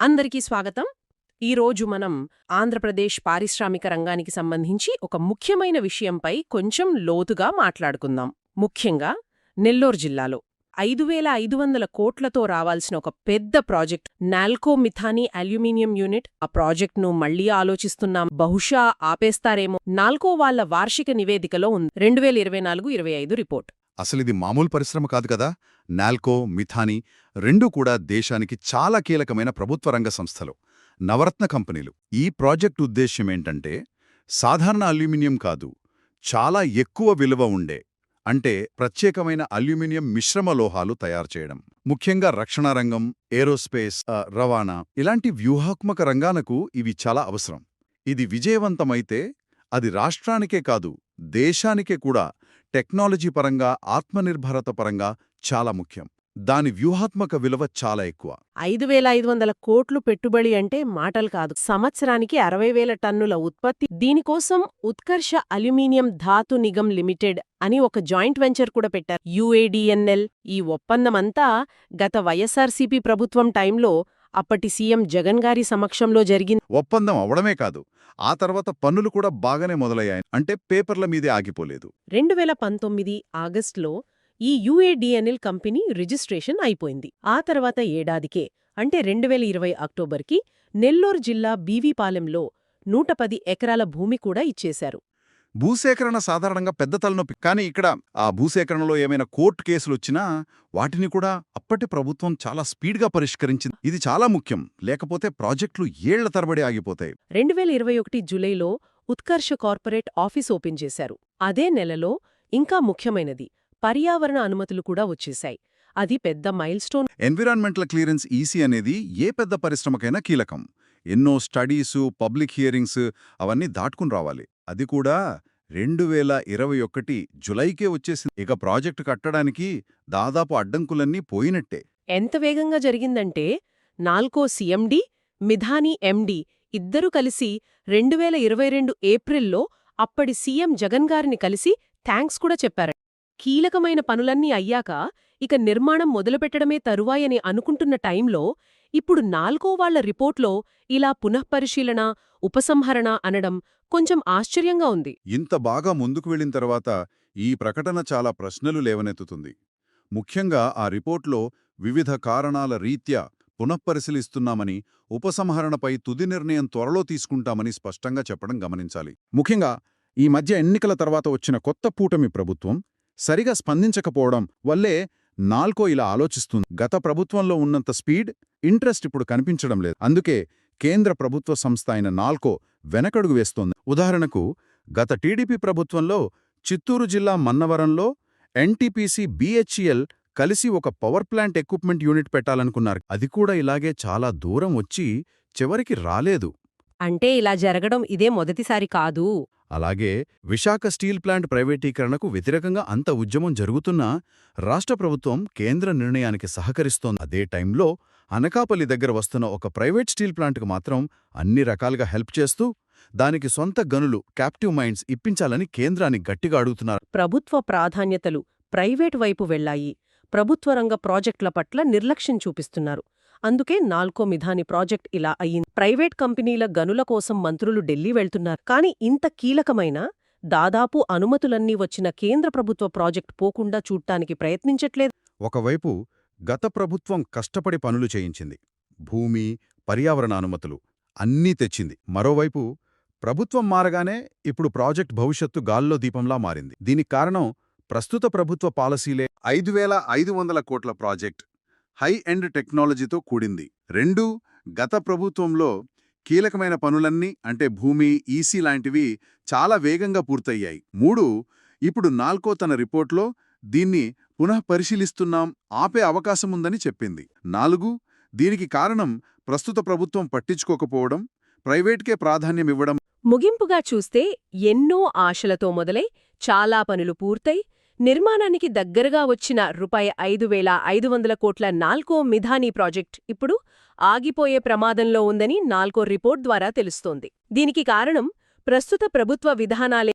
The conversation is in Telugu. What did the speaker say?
అందరికీ స్వాగతం. ఈరోజు మనం ఆంధ్రప్రదేశ్ పారిశ్రామిక రంగానికి సంబంధించి ఒక ముఖ్యమైన విషయంపై కొంచెం లోతుగా మాట్లాడుకుందాం. ముఖ్యంగా నెల్లూరు జిల్లాలో ఐదు వేల ఐదు వందల కోట్లతో రావాల్సిన ఒక పెద్ద project Nalco Midhani aluminium unit. ఆ ప్రాజెక్ట్ను మళ్ళీ ఆలోచిస్తున్నాం. బహుశా ఆపేస్తారేమో. నాల్కో వాళ్ళ వార్షిక నివేదికలో ఉంది. రెండు వేల ఇరవై నాలుగు ఇరవై ఐదు రిపోర్ట్. అసలిది మామూలు పరిశ్రమ కాదు కదా. నాల్కో మిథాని రెండూ కూడా దేశానికి చాలా కీలకమైన ప్రభుత్వ రంగ సంస్థలు. నవరత్న కంపెనీలు. ఈ ప్రాజెక్ట్ ఉద్దేశ్యమేంటంటే సాధారణ అల్యూమినియం కాదు చాలా ఎక్కువ విలువ ఉండే అంటే ప్రత్యేకమైన అల్యూమినియం మిశ్రమ లోహాలు తయారు చేయడం. ముఖ్యంగా రక్షణ రంగం ఏరోస్పేస్ రవాణా ఇలాంటి వ్యూహాత్మక రంగాలకు ఇవి చాలా అవసరం. ఇది విజయవంతమైతే అది రాష్ట్రానికే కాదు దేశానికే కూడా టెక్నాలజీ పరంగా ఆత్మనిర్భరత పరంగా చాలా ముఖ్యం. దాని వ్యూహాత్మక విలువ చాలా ఎక్కువ. ఐదు వేల ఐదు వందల కోట్లు పెట్టుబడి అంటే మాటలు కాదు. సంవత్సరానికి అరవై వేల టన్నుల ఉత్పత్తి. దీనికోసం ఉత్కర్ష అల్యూమినియం ధాతు నిగమ్ లిమిటెడ్ అని ఒక జాయింట్ వెంచర్ కూడా పెట్టారు. యుఏడిఎన్ఎల్ ఈ ఒప్పందమంతా గత వైఎస్ఆర్సీపీ ప్రభుత్వం టైంలో అప్పటి సీఎం జగన్ గారి సమక్షంలో జరిగింది. ఒప్పందం అవడమే కాదు ఆ తర్వాత పన్నులు కూడా బాగానే మొదలయ్యాయి. అంటే పేపర్ల మీదే ఆగిపోలేదు. రెండు వేల పంతొమ్మిది ఆగస్టులో ఈ యుఏడిఎన్ఎల్ కంపెనీ రిజిస్ట్రేషన్ అయిపోయింది. ఆ తర్వాత ఏడాదికే అంటే రెండు వేల ఇరవై అక్టోబర్కి నెల్లూరు జిల్లా బీవీపాలెంలో నూట పది ఎకరాల భూమి కూడా ఇచ్చేశారు. భూసేకరణ సాధారణంగా పెద్ద తలనొప్పి. కానీ ఇక్కడ ఆ భూసేకరణలో ఏమైనా కోర్టు కేసులు వచ్చినా వాటిని కూడా అప్పటి ప్రభుత్వం చాలా స్పీడ్గా పరిష్కరించింది. ఇది చాలా ముఖ్యం. లేకపోతే ప్రాజెక్టులు ఏళ్ళ తరబడి ఆగిపోతాయి. రెండు వేల ఇరవై ఒకటి జూలైలో ఉత్కర్ష కార్పొరేట్ ఆఫీస్ ఓపెన్ చేశారు. అదే నెలలో ఇంకా ముఖ్యమైనది పర్యావరణ అనుమతులు కూడా వచ్చేశాయి. అది పెద్ద మైల్స్టోన్ ఎన్విరాన్మెంటల్ క్లియరెన్స్ ఈసీ అనేది ఏ పెద్ద పరిశ్రమకైనా కీలకం. ఎన్నో స్టడీసు పబ్లిక్ హియరింగ్స్ అవన్నీ దాటుకుని రావాలి. అది కూడా రెండు వేల ఇరవై ఒకటి జులైకే వచ్చేసింది. ఇక ప్రాజెక్టు కట్టడానికి దాదాపు అడ్డంకులన్నీ పోయినట్టే. ఎంత వేగంగా జరిగిందంటే నాల్కో సీఎండీ మిధాని ఎండీ ఇద్దరూ కలిసి రెండు వేల ఇరవై రెండు ఏప్రిల్లో అప్పటి సీఎం జగన్ గారిని కలిసి థ్యాంక్స్ కూడా చెప్పారు కీలకమైన పనులన్నీ అయ్యాక ఇక నిర్మాణం మొదలుపెట్టడమే తరువాయని అనుకుంటున్న టైంలో ఇప్పుడు నాల్గో వాళ్ళ రిపోర్ట్లో ఇలా పునఃపరిశీలన ఉపసంహరణ అనడం కొంచెం ఆశ్చర్యంగా ఉంది. ఇంత బాగా ముందుకు వెళ్ళిన తర్వాత ఈ ప్రకటన చాలా ప్రశ్నలు లేవనెత్తుతుంది. ముఖ్యంగా ఆ రిపోర్ట్లో వివిధ కారణాల రీత్యా పునఃపరిశీలిస్తున్నామని ఉపసంహరణపై తుది నిర్ణయం త్వరలో తీసుకుంటామని స్పష్టంగా చెప్పడం గమనించాలి. ముఖ్యంగా ఈ మధ్య ఎన్నికల తర్వాత వచ్చిన కొత్త కూటమి ప్రభుత్వం సరిగా స్పందించకపోవడం వల్లే నాల్కో ఇలా ఆలోచిస్తుంది. గత ప్రభుత్వంలో ఉన్నంత స్పీడ్ ఇంట్రెస్ట్ ఇప్పుడు కనిపించడం లేదు. అందుకే కేంద్ర ప్రభుత్వ సంస్థ అయిన నాల్కో వెనకడుగు వేస్తోంది. ఉదాహరణకు గత టీడీపీ ప్రభుత్వంలో చిత్తూరు జిల్లా మన్నవరంలో ఎన్టీపీసీ బీహెచ్ఈఎల్ కలిసి ఒక పవర్ ప్లాంట్ ఎక్విప్మెంట్ యూనిట్ పెట్టాలనుకున్నారు. అది కూడా ఇలాగే చాలా దూరం వచ్చి చివరికి రాలేదు. అంటే ఇలా జరగడం ఇదే మొదటిసారి కాదు. అలాగే విశాఖ స్టీల్ ప్లాంట్ ప్రైవేటీకరణకు వ్యతిరేకంగా అంత ఉద్యమం జరుగుతున్నా రాష్ట్ర ప్రభుత్వం కేంద్ర నిర్ణయానికి సహకరిస్తోంది. అదే టైంలో అనకాపల్లి దగ్గర వస్తున్న ఒక ప్రైవేట్ స్టీల్ ప్లాంట్కు మాత్రం అన్ని రకాలుగా హెల్ప్ చేస్తూ దానికి సొంత గనులు క్యాప్టివ్ మైండ్స్ ఇప్పించాలని కేంద్రాన్ని గట్టిగా అడుగుతున్నారు. ప్రభుత్వ ప్రాధాన్యతలు ప్రైవేట్ వైపు వెళ్ళాయి ప్రభుత్వ రంగ ప్రాజెక్టుల పట్ల నిర్లక్ష్యం చూపిస్తున్నారు. అందుకే నాల్కో మిధాని ప్రాజెక్ట్ ఇలా అయ్యింది. ప్రైవేట్ కంపెనీల గనుల కోసం మంత్రులు ఢిల్లీ వెళ్తున్నారు. కానీ ఇంత కీలకమైన దాదాపు అనుమతులన్నీ వచ్చిన కేంద్ర ప్రభుత్వ ప్రాజెక్ట్ పోకుండా చూడటానికి ప్రయత్నించట్లేదు. ఒకవైపు గత ప్రభుత్వం కష్టపడి పనులు చేయించింది. భూమి పర్యావరణ అనుమతులు అన్నీ తెచ్చింది. మరోవైపు ప్రభుత్వం మారగానే ఇప్పుడు ప్రాజెక్ట్ భవిష్యత్తు గాల్లో దీపంలా మారింది. దీనికి కారణం ప్రస్తుత ప్రభుత్వ పాలసీలే ఐదు వేల ఐదు వందల కోట్ల ప్రాజెక్ట్ హై ఎండ్ టెక్నాలజీతో కూడింది. రెండు గత ప్రభుత్వంలో కీలకమైన పనులన్నీ అంటే భూమి ఈసీ లాంటివి చాలా వేగంగా పూర్తయ్యాయి. మూడు ఇప్పుడు నాల్కో తన రిపోర్ట్లో దీన్ని పునః పరిశీలిస్తున్నాం ఆపే అవకాశముందని చెప్పింది. నాలుగు దీనికి కారణం ప్రస్తుత ప్రభుత్వం పట్టించుకోకపోవడం ప్రైవేట్కే ప్రాధాన్యమివ్వడం ముగింపుగా చూస్తే ఎన్నో ఆశలతో మొదలై చాలా పనులు పూర్తయి నిర్మాణానికి దగ్గరగా వచ్చిన రూపాయి ఐదు వేల ఐదు వందల కోట్ల నాల్కో మిధానీ ప్రాజెక్ట్ ఇప్పుడు ఆగిపోయే ప్రమాదంలో ఉందని నాల్కో రిపోర్ట్ ద్వారా తెలుస్తోంది. దీనికి కారణం ప్రస్తుత ప్రభుత్వ విధానాలే